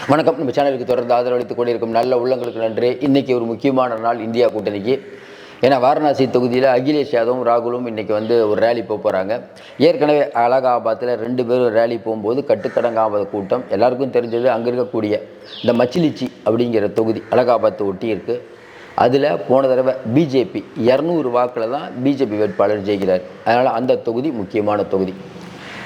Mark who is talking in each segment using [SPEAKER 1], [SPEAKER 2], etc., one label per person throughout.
[SPEAKER 1] வணக்கம். நம்ம சேனலுக்கு தொடர்ந்து ஆதரவளித்துக் கொண்டிருக்கும் நல்ல உள்ளங்களுக்கு நன்றி. இன்னைக்கு ஒரு முக்கியமான நாள் இந்தியா கூட்டணிக்கு. ஏன்னா வாரணாசி தொகுதியில் அகிலேஷ் யாதவும் ராகுலும் இன்னைக்கு வந்து ஒரு ரேலி போக போகிறாங்க ஏற்கனவே அலகாபாத்தில் ரெண்டு பேரும் ரேலி போகும்போது கட்டுக்கடங்காத கூட்டம். எல்லாருக்கும் தெரிஞ்சது அங்கே இருக்கக்கூடிய இந்த மச்சிலிச்சி அப்படிங்கிற தொகுதி அலகாபாத்தை ஒட்டி இருக்குது அதில் போன தடவை பிஜேபி இரநூறு வாக்கில் தான் பிஜேபி வேட்பாளர் ஜெயிக்கிறார். அதனால் அந்த தொகுதி முக்கியமான தொகுதி.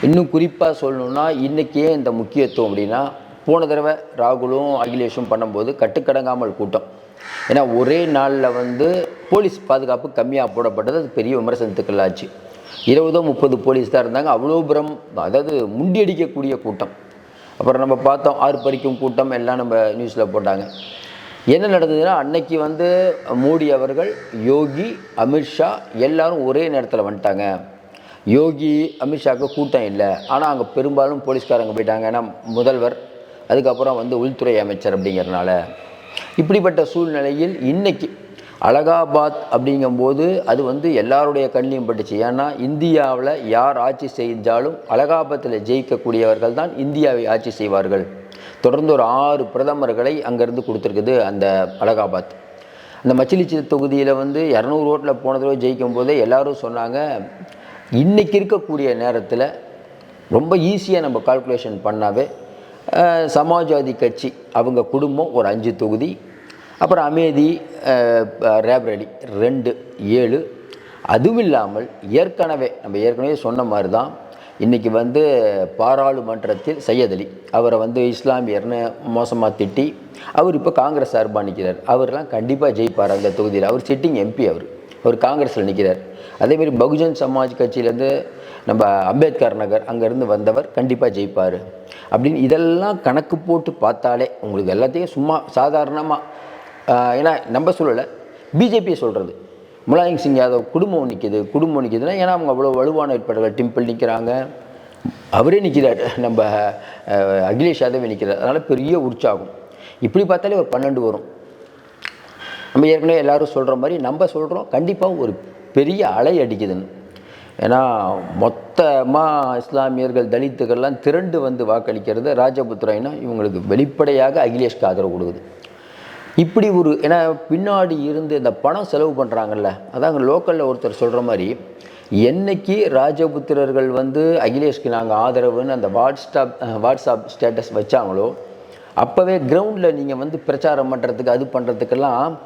[SPEAKER 1] இன்னும் குறிப்பாக சொல்லணுன்னா இன்றைக்கே இந்த முக்கியத்துவம் அப்படின்னா போன தடவை ராகுலும் அகிலேஷும் பண்ணும்போது கட்டுக்கடங்காமல் கூட்டம். ஏன்னா ஒரே நாளில் வந்து போலீஸ் பாதுகாப்பு கம்மியாக போடப்பட்டது. அது பெரிய விமர்சனத்துக்கள் ஆச்சு. இருபதோ முப்பது போலீஸ் தான் இருந்தாங்க. அவ்வளோ புறம் அதாவது முண்டியடிக்கக்கூடிய கூட்டம். அப்புறம் நம்ம பார்த்தோம் ஆர்ப்பரிக்கும் கூட்டம் எல்லாம் நம்ம நியூஸில் போட்டாங்க. என்ன நடந்ததுன்னா அன்னைக்கு வந்து மோடி அவர்கள் யோகி அமித்ஷா எல்லாரும் ஒரே நேரத்தில் வந்துட்டாங்க. யோகி அமித்ஷாவுக்கு கூட்டம் இல்லை. ஆனால் அங்கே பெரும்பாலும் போலீஸ்காரங்க போயிட்டாங்க. ஏன்னா முதல்வர் அதுக்கப்புறம் வந்து உள்துறை அமைச்சர் அப்படிங்கிறனால இப்படிப்பட்ட சூழ்நிலையில் இன்றைக்கி அலகாபாத் அப்படிங்கும்போது அது வந்து எல்லாருடைய கண்ணிலையும் பட்டுச்சு. ஏன்னா இந்தியாவில் யார் ஆட்சி செஞ்சாலும் அலகாபாத்தில் ஜெயிக்கக்கூடியவர்கள் தான் இந்தியாவை ஆட்சி செய்வார்கள். தொடர்ந்து ஒரு ஆறு பிரதமர்களை அங்கேருந்து கொடுத்துருக்குது அந்த அலகாபாத். அந்த மச்சிலிச்சி தொகுதியில் வந்து இரநூறு ஓட்டில் போன தடவை ஜெயிக்கும் போதே எல்லோரும் சொன்னாங்க இன்றைக்கி இருக்கக்கூடிய நேரத்தில் ரொம்ப ஈஸியாக நம்ம கால்குலேஷன் பண்ணாவே சமாஜ்வாதி கட்சி அவங்க குடும்பம் ஒரு அஞ்சு தொகுதி. அப்புறம் அமேதி அஹ், ரெண்டு ஏழு. அதுவும் இல்லாமல் ஏற்கனவே நம்ம ஏற்கனவே சொன்ன மாதிரி தான் இன்றைக்கி வந்து பாராளுமன்றத்தில் சையத் அலி அவரை வந்து இஸ்லாமியர்னு மோசமாக திட்டி அவர் இப்போ காங்கிரஸ் சார்பாக நிற்கிறார் அவர்லாம் கண்டிப்பாக ஜெயிப்பார் அந்த தொகுதியில். அவர் சிட்டிங் எம்பி அவர். அவர் காங்கிரஸில் நிற்கிறார் அதேமாரி பகுஜன் சமாஜ் கட்சியிலேருந்து நம்ம அம்பேத்கர் நகர் அங்கேருந்து வந்தவர் கண்டிப்பாக ஜெயிப்பார். அப்படின்னு இதெல்லாம் கணக்கு போட்டு பார்த்தாலே உங்களுக்கு எல்லாத்தையும் சும்மா சாதாரணமாக ஏன்னா நம்ம சொல்லலை பிஜேபியை சொல்கிறது முலாயம் சிங் யாதவ் குடும்பம் நிற்கிது குடும்பம் நிற்கிதுன்னா ஏன்னா அவங்க அவ்வளோ வலுவான வேட்பாளர்கள் டிம்பிள் நிற்கிறாங்க அவரே நிற்கிறார் நம்ம அகிலேஷ் யாதவே நிற்கிறார் அதனால் பெரிய உற்சாகம். இப்படி பார்த்தாலே ஒரு பன்னெண்டு வரும். நம்ம ஏற்கனவே எல்லாரும் சொல்கிற மாதிரி நம்ம சொல்கிறோம் கண்டிப்பாக ஒரு பெரிய அலை அடிக்குதுன்னு. ஏன்னா மொத்தமாக இஸ்லாமியர்கள் தலித்துக்கள்லாம் திரண்டு வந்து வாக்களிக்கிறது ராஜபுத்திரைனா இவங்களுக்கு வெளிப்படையாக அகிலேஷ்க்கு ஆதரவு கொடுக்குது. இப்படி ஒரு ஏன்னா பின்னாடி இருந்து இந்த பணம் செலவு பண்ணுறாங்கல்ல அதாங்க லோக்கலில் ஒருத்தர் சொல்கிற மாதிரி என்னைக்கு ராஜபுத்திரர்கள் வந்து அகிலேஷ்க்கு நாங்கள் ஆதரவுன்னு அந்த வாட்ஸ்டாப் வாட்ஸ்அப் ஸ்டேட்டஸ் வச்சாங்களோ அப்போவே கிரவுண்டில் நீங்கள் வந்து பிரச்சாரம் பண்ணுறதுக்கு அது பண்ணுறதுக்கெல்லாம்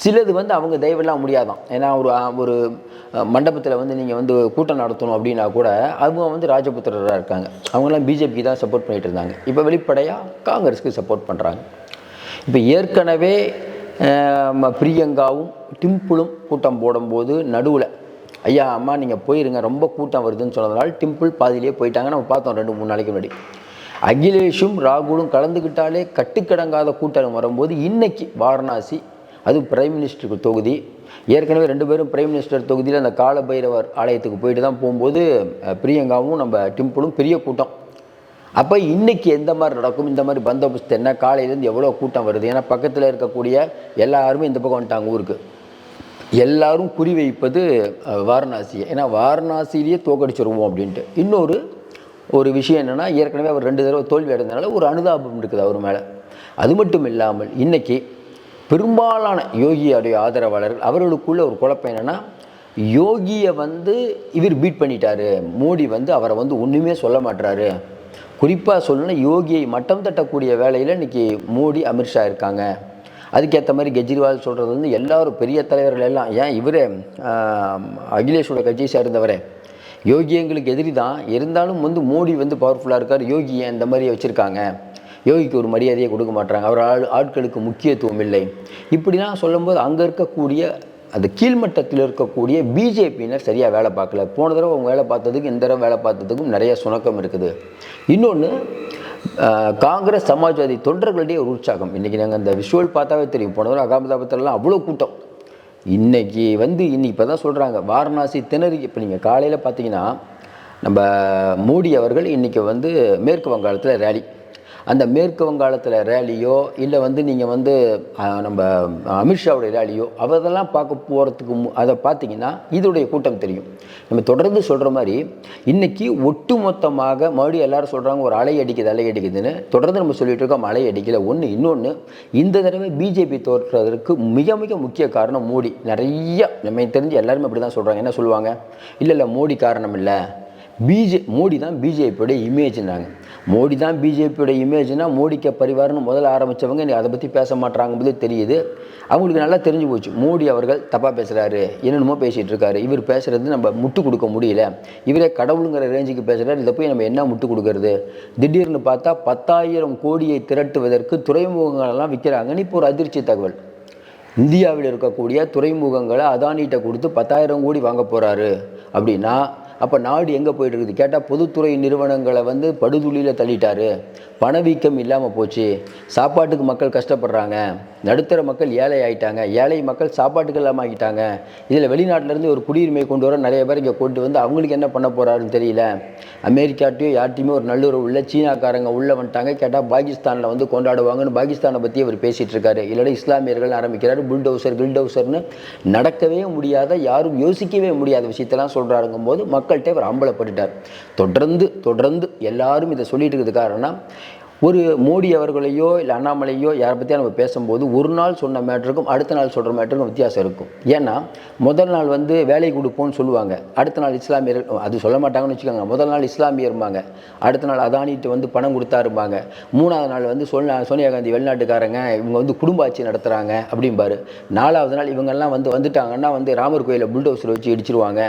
[SPEAKER 1] சிலது வந்து அவங்க தயவெல்லாம் முடியாதான். ஏன்னா ஒரு ஒரு மண்டபத்தில் வந்து நீங்கள் வந்து கூட்டம் நடத்தணும் அப்படின்னா கூட அவங்க வந்து ராஜபுத்திரராக இருக்காங்க. அவங்கெல்லாம் பிஜேபிக்கு தான் சப்போர்ட் பண்ணிகிட்டு இருந்தாங்க. இப்போ வெளிப்படையாக காங்கிரஸுக்கு சப்போர்ட் பண்ணுறாங்க இப்போ ஏற்கனவே ம- பிரியங்காவும் டிம்பிளும் கூட்டம் போடும்போது நடுவில் ஐயா அம்மா நீங்கள் போயிருங்க ரொம்ப கூட்டம் வருதுன்னு சொன்னதுனால டிம்பிள் பாதியிலே போயிட்டாங்க. நம்ம பார்த்தோம் ரெண்டு மூணு நாளைக்கு முன்னாடி. அகிலேஷும் ராகுலும் கலந்துக்கிட்டாலே கட்டுக்கடங்காத கூட்டம் வரும்போது இன்னைக்கு வாரணாசி அது பிரைம் மினிஸ்டருக்கு தொகுதி ஏற்கனவே ரெண்டு பேரும் பிரைம் மினிஸ்டர் தொகுதியில் அந்த கால பைரவர் ஆலயத்துக்கு போயிட்டு தான் போகும்போது பிரியங்காவும் நம்ம டிம்பிளும் பெரிய கூட்டம். அப்போ இன்றைக்கி எந்த மாதிரி நடக்கும்? இந்த மாதிரி பந்தோபஸ்து என்ன? காலையிலேருந்து எவ்வளோ கூட்டம் வருது? ஏன்னா பக்கத்தில் இருக்கக்கூடிய எல்லாருமே இந்த பக்கம் வந்துட்டாங்க ஊருக்கு. எல்லாரும் குறி வைப்பது வாரணாசியை. ஏன்னா வாரணாசியிலேயே தோக்கடிச்சிருவோம் அப்படின்ட்டு. இன்னொரு ஒரு விஷயம் என்னென்னா ஏற்கனவே அவர் ரெண்டு தடவை தோல்வி அடைந்தனால ஒரு அனுதாபம் இருக்குது அவர் மேலே. அது மட்டும் இல்லாமல் இன்றைக்கி பெரும்பாலான யோகியோடைய ஆதரவாளர்கள் அவர்களுக்குள்ள ஒரு குழப்பம் என்னென்னா யோகியை வந்து இவர் பீட் பண்ணிட்டாரு மோடி வந்து அவரை வந்து ஒன்றுமே சொல்ல மாட்டுறாரு குறிப்பாக சொல்லணும்னா யோகியை மட்டம் தட்டக்கூடிய வேலையில் இன்னைக்கு மோடி அமித்ஷா இருக்காங்க. அதுக்கேற்ற மாதிரி கெஜ்ரிவால் சொல்கிறது வந்து எல்லாரும் பெரிய தலைவர்கள் எல்லாம் ஏன் இவர் அகிலேஷோட கட்சியை சேர்ந்தவரே. யோகி எங்களுக்கு எதிரி தான் இருந்தாலும் வந்து மோடி வந்து பவர்ஃபுல்லாக இருக்கார் யோகி ஏன் இந்த மாதிரி வச்சுருக்காங்க. யோகிக்கு ஒரு மரியாதையை கொடுக்க மாட்டாங்க அவர் ஆள் ஆட்களுக்கு முக்கியத்துவம் இல்லை. இப்படிலாம் சொல்லும்போது அங்கே இருக்கக்கூடிய அது கீழ்மட்டத்தில் இருக்கக்கூடிய பிஜேபியினர் சரியாக வேலை பார்க்கல. போன தடவை அவங்க வேலை பார்த்ததுக்கு இந்த தடவை வேலை பார்த்ததுக்கும் நிறைய சுணக்கம் இருக்குது. இன்னொன்று காங்கிரஸ் சமாஜ்வாதி தொண்டர்களுடைய ஒரு உற்சாகம். இன்றைக்கி நாங்கள் அந்த விஷுவல் பார்த்தாவே தெரியும். போன தடவை அகமதாபாத்திலலாம் அவ்வளோ கூட்டம். இன்னைக்கு வந்து இன்னைக்கு இப்போ தான் சொல்கிறாங்க வாரணாசி திணறி இப்போ நீங்கள் காலையில் பார்த்தீங்கன்னா நம்ம மோடி அவர்கள் இன்றைக்கி வந்து மேற்கு வங்காளத்தில் ரேலி அந்த மேற்கு வங்காளத்தில் ரேலியோ இல்லை வந்து நீங்கள் வந்து நம்ம அமித்ஷாவுடைய ரேலியோ அதெல்லாம் பார்க்க போகிறதுக்கு மு- அதை பார்த்தீங்கன்னா இதோடைய கூட்டம் தெரியும். நம்ம தொடர்ந்து சொல்கிற மாதிரி இன்றைக்கி ஒட்டுமொத்தமாக மறுபடியும் எல்லாரும் சொல்கிறாங்க ஒரு அலை அடிக்குது அலை அடிக்குதுன்னு தொடர்ந்து நம்ம சொல்லிட்டு இருக்கோம் அலை அடிக்கல. ஒன்று இன்னொன்று இந்த தடவை பிஜேபி தோற்றதற்கு மிக மிக முக்கிய காரணம் மோடி. நிறைய நம்ம தெரிஞ்சு எல்லாருமே அப்படி தான் சொல்கிறாங்க என்ன சொல்லுவாங்க? இல்லை இல்லை மோடி காரணம் இல்லை. பிஜே மோடி தான் பிஜேபியோட இமேஜ்னாங்க. மோடி தான் பிஜேபியோட இமேஜ்னா மோடிக்க பரிவாரம்னு முதல்ல ஆரம்பித்தவங்க நீ அதை பற்றி பேச மாட்டாங்கும்போது தெரியுது. அவங்களுக்கு நல்லா தெரிஞ்சு போச்சு. மோடி அவர்கள் தப்பாக பேசுகிறாரு என்னென்னமோ பேசிகிட்டு இருக்காரு. இவர் பேசுகிறது நம்ம முட்டு கொடுக்க முடியல. இவரே கடவுளுங்கிற ரேஞ்சுக்கு பேசுகிறாரு இதை போய் நம்ம என்ன முட்டு கொடுக்கறது? திடீர்னு பார்த்தா பத்தாயிரம் கோடியை திரட்டுவதற்கு துறைமுகங்களெல்லாம் விற்கிறாங்கன்னு இப்போ ஒரு அதிர்ச்சி தகவல். இந்தியாவில் இருக்கக்கூடிய துறைமுகங்களை அதானிகிட்ட கொடுத்து பத்தாயிரம் கோடி வாங்க போகிறாரு அப்படின்னா அப்போ நாடு எங்கே போயிட்டு இருக்குது கேட்டால் பொதுத்துறை நிறுவனங்களை வந்து படுதுளியில் தள்ளிட்டாரு. பணவீக்கம் இல்லாமல் போச்சு. சாப்பாட்டுக்கு மக்கள் கஷ்டப்படுறாங்க. நடுத்தர மக்கள் ஏழை ஆகிட்டாங்க ஏழை மக்கள் சாப்பாட்டுக்கு இல்லாமல் ஆகிட்டாங்க. இதில் வெளிநாட்டிலேருந்து ஒரு குடியுரிமை கொண்டு வர நிறைய பேர் இங்கே கொண்டு வந்து அவங்களுக்கு என்ன பண்ண போகிறாருன்னு தெரியல. அமெரிக்காட்டையும் யார்ட்டையுமே ஒரு நல்லுறவு உள்ள சீனாக்காரங்க உள்ளே வந்துட்டாங்க. கேட்டால் பாகிஸ்தானில் வந்து கொண்டாடுவாங்கன்னு பாகிஸ்தானை பற்றி அவர் பேசிகிட்டு இருக்காரு. இல்லைன்னா இஸ்லாமியர்கள் ஆரம்பிக்கிறாரு. புல்டவுசர் கில்டவுசர்னு நடக்கவே முடியாத யாரும் யோசிக்கவே முடியாத விஷயத்தெல்லாம் சொல்கிறாருங்கும் போது மக்கள்கிட்ட அவர் அம்பலப்பட்டுட்டார். தொடர்ந்து தொடர்ந்து எல்லாரும் இதை சொல்லிட்டு இருக்கிறது காரணம் ஒரு மோடி அவர்களையோ இல்லை அண்ணாமலையோ யாரை பற்றியா நம்ம பேசும்போது ஒரு நாள் சொன்ன மேட்டருக்கும் அடுத்த நாள் சொல்கிற மேட்டருக்கும் வித்தியாசம் இருக்கும். ஏன்னா முதல் நாள் வந்து வேலை கொடுப்போம்னு சொல்லுவாங்க. அடுத்த நாள் இஸ்லாமியர் அது சொல்ல மாட்டாங்கன்னு வச்சுக்கோங்க. முதல் நாள் இஸ்லாமியர்பாங்க அடுத்த நாள் அதானிட்டு வந்து பணம் கொடுத்தாருப்பாங்க மூணாவது நாள் வந்து சொன்ன சோனியா காந்தி வெளிநாட்டுக்காரங்க இவங்க வந்து குடும்ப ஆட்சி நடத்துகிறாங்க அப்படிம்பாரு. நாலாவது நாள் இவங்கெல்லாம் வந்து வந்துட்டாங்கன்னா வந்து ராமர் கோயிலில் புல்டோசர் வச்சு இடிச்சிருவாங்க.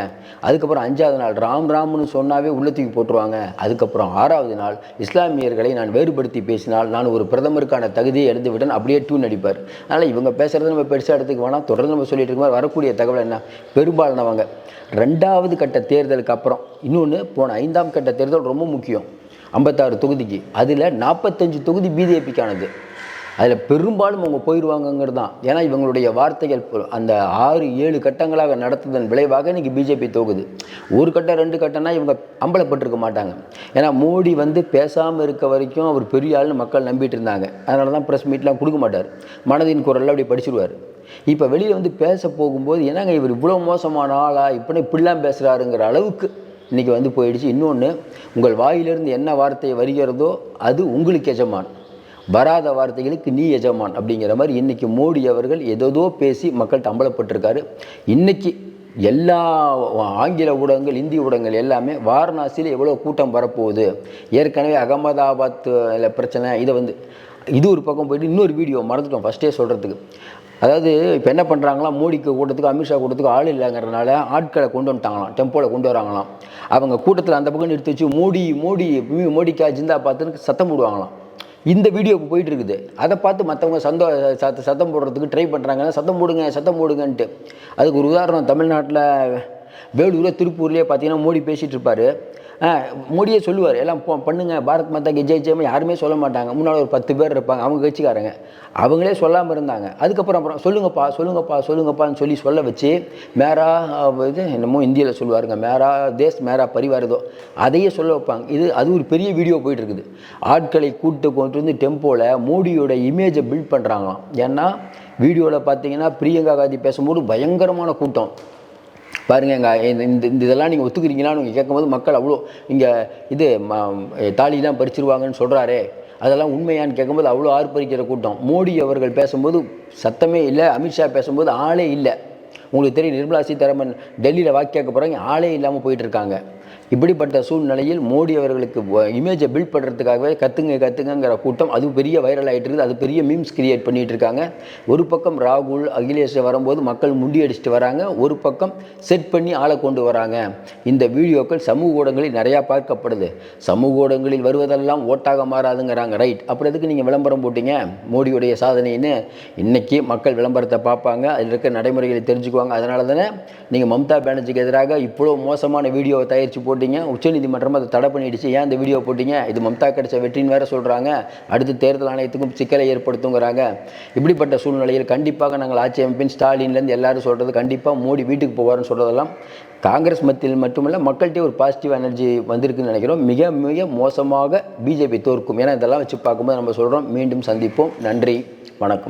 [SPEAKER 1] அதுக்கப்புறம் அஞ்சாவது நாள் ராம் ராம்னு சொன்னாவே உள்ளத்துக்கு போட்டுருவாங்க. அதுக்கப்புறம் ஆறாவது நாள் இஸ்லாமியர்களை நான் வேறுபடுத்தி பேசினால் நான் ஒரு பிரதமருக்கான தகுதியை எழுந்து விட்டேன் அப்படியே டூன் அடிப்பார் அதனால் இவங்க பேசுகிறத நம்ம பெருசாக எடுத்துக்க வேணாம். தொடர்ந்து நம்ம சொல்லிட்டு இருக்கோம் வரக்கூடிய தகவல் என்ன? பெரும்பாலானவங்க. ரெண்டாவது கட்ட தேர்தலுக்கு அப்புறம் இன்னொன்று போன ஐந்தாம் கட்ட தேர்தல் ரொம்ப முக்கியம். ஐம்பத்தாறு தொகுதிக்கு. அதில் நாற்பத்தஞ்சு தொகுதி பிஜேபிக்கானது அதில் பெரும்பாலும் அவங்க போயிடுவாங்கங்கிறது தான். ஏன்னா இவங்களுடைய வார்த்தைகள் அந்த ஆறு ஏழு கட்டங்களாக நடத்துதன் விளைவாக இன்றைக்கி பிஜேபி தோகுது ஒரு கட்டம் ரெண்டு கட்டம்னா இவங்க அம்பலப்பட்டிருக்க மாட்டாங்க. ஏன்னா மோடி வந்து பேசாமல் இருக்க வரைக்கும் அவர் பெரிய ஆள்னு மக்கள் நம்பிட்டு இருந்தாங்க. அதனால தான் ப்ரெஸ் மீட்லாம் கொடுக்க மாட்டார். மனதின் குரலில் அப்படி படிச்சிருவார். இப்போ வெளியில் வந்து பேச போகும்போது என்னங்க இவர் இவ்வளோ மோசமான ஆளா? இப்படி இப்படிலாம் பேசுகிறாருங்கிற அளவுக்கு இன்றைக்கி வந்து போயிடுச்சு. இன்னொன்று உங்கள் வாயிலிருந்து என்ன வார்த்தை வருகிறதோ அது உங்களுக்கு எஜமான். வராத வார்த்தைகளுக்கு நீ எஜமான் அப்படிங்கிற மாதிரி இன்றைக்கி மோடி அவர்கள் ஏதோதோ பேசி மக்கள்கிட்ட அம்பலப்பட்டிருக்காரு. இன்றைக்கி எல்லா ஆங்கில ஊடகங்கள் இந்திய ஊடகங்கள் எல்லாமே வாரணாசியில் எவ்வளோ கூட்டம் வரப்போகுது. ஏற்கனவே அகமதாபாத்தில் பிரச்சனை இதை வந்து இது ஒரு பக்கம் போயிட்டு இன்னொரு வீடியோ மறந்துட்டோம் ஃபஸ்ட்டே சொல்கிறதுக்கு அதாவது இப்போ என்ன பண்ணுறாங்களாம் மோடிக்கு கூட்டத்துக்கு அமித்ஷா கூட்டத்துக்கு ஆள் இல்லைங்கிறனால ஆட்களை கொண்டு வந்துட்டாங்களாம் டெம்போவில் கொண்டு வராங்களாம். அவங்க கூட்டத்தில் அந்த பக்கம் நிறுத்தி வச்சு மோடி மோடி மோடிக்கா ஜிந்தா பார்த்துன்னு சத்தம் போடுவாங்களாம். இந்த வீடியோ போயிட்டு இருக்குது அதை பார்த்து மற்றவங்க சந்தோ சத்த சத்தம் போடுறதுக்கு ட்ரை பண்ணுறாங்க சத்தம் போடுங்க சத்தம் போடுங்கன்ட்டு. அதுக்கு ஒரு உதாரணம் தமிழ்நாட்டில் வேலூரில் திருப்பூர்லேயே பார்த்தீங்கன்னா மோடி பேசிகிட்டு இருப்பார் மோடியே சொல்லுவார். எல்லாம் பண்ணுங்க. பாரத் மாதா கி ஜெய் ஜெயம் யாருமே சொல்ல மாட்டாங்க. முன்னால் ஒரு பத்து பேர் இருப்பாங்க. அவங்க கட்சிக்காரங்க. அவங்களே சொல்லாமல் இருந்தாங்க. அதுக்கப்புறம் அப்புறம் சொல்லுங்கப்பா சொல்லுங்கப்பா சொல்லுங்கப்பான்னு சொல்லி சொல்ல வச்சு மேரா இது என்னமோ இந்தியில் சொல்லுவாருங்க. மேரா தேஸ் மேரா பரிவார் ஏதோ அதையே சொல்ல வைப்பாங்க. இது அது ஒரு பெரிய வீடியோ போயிட்டு இருக்குது ஆட்களை கூட்டு கொண்டு வந்து டெம்போவில் மோடியோட இமேஜை பில்ட் பண்ணுறாங்களாம் ஏன்னா வீடியோவில் பார்த்தீங்கன்னா பிரியங்கா காந்தி பேசும்போது பயங்கரமான கூட்டம். பாருங்க எங்கள் இந்த இந்த இந்த இதெல்லாம் நீங்கள் ஒத்துக்கிறீங்களான்னு நீங்கள் கேட்கும்போது மக்கள் அவ்வளோ இங்கே இது ம- தாலிலாம் பறிச்சிருவாங்கன்னு சொல்கிறாரே அதெல்லாம் உண்மையான்னு கேட்கும்போது அவ்வளோ ஆர்ப்பரிக்கிற கூட்டம். மோடி அவர்கள் பேசும்போது சத்தமே இல்லை அமித்ஷா பேசும்போது ஆளே இல்லை. உங்களுக்கு தெரியும் நிர்மலா சீதாராமன் டெல்லியில் வாக்கு கேட்க போகிறாங்க ஆளே இல்லாமல் போயிட்டு இருக்காங்க இப்படிப்பட்ட சூழ்நிலையில் மோடி அவர்களுக்கு இமேஜை பில்ட் பண்ணுறதுக்காகவே கத்துங்க கத்துங்கிற கூட்டம் அது பெரிய வைரல் ஆகிட்டு இருக்குது. அது பெரிய மீம்ஸ் கிரியேட் பண்ணிட்டு இருக்காங்க. ஒரு பக்கம் ராகுல் அகிலேஷ் வரும்போது மக்கள் முண்டி அடிச்சுட்டு வராங்க. ஒரு பக்கம் செட் பண்ணி ஆளை கொண்டு வராங்க. இந்த வீடியோக்கள் சமூக ஊடகங்களில் நிறையா பார்க்கப்படுது. சமூக ஊடகங்களில் வருவதெல்லாம் ஓட்டாக மாறாதுங்கிறாங்க. ரைட் அப்புறம் எதுக்கு நீங்கள் விளம்பரம் போட்டீங்க? மோடியுடைய சாதனைன்னு. இன்றைக்கி மக்கள் விளம்பரத்தை பார்ப்பாங்க. அதில் இருக்க நடைமுறைகளை தெரிஞ்சுக்குவாங்க. அதனால தானே நீங்கள் மம்தா பானர்ஜிக்கு எதிராக இவ்வளோ மோசமான வீடியோவை தயாரித்து போட்டிங்க. போட்டீங்க உச்சநீதிமன்றம் அதை தடை பண்ணிடுச்சு. ஏன் இந்த வீடியோ போட்டீங்க? இது மம்தா கிடைச்ச வெற்றின்னு வேறு சொல்கிறாங்க அடுத்து தேர்தல் ஆணையத்துக்கும் சிக்கலை ஏற்படுத்துங்கிறாங்க. இப்படிப்பட்ட சூழ்நிலையில் கண்டிப்பாக நாங்கள் ஆட்சி அமைப்பின் ஸ்டாலின்லேருந்து எல்லாரும் சொல்கிறது கண்டிப்பாக மோடி வீட்டுக்கு போவார்னு சொல்கிறதெல்லாம் காங்கிரஸ் மத்தியில் மட்டுமல்ல மக்கள்கிட்டே ஒரு பாசிட்டிவ் எனர்ஜி வந்திருக்குன்னு நினைக்கிறோம். மிக மிக மோசமாக பிஜேபி தோற்கும். ஏன்னா இதெல்லாம் வச்சு பார்க்கும்போது நம்ம சொல்கிறோம் மீண்டும் சந்திப்போம். நன்றி. வணக்கம்.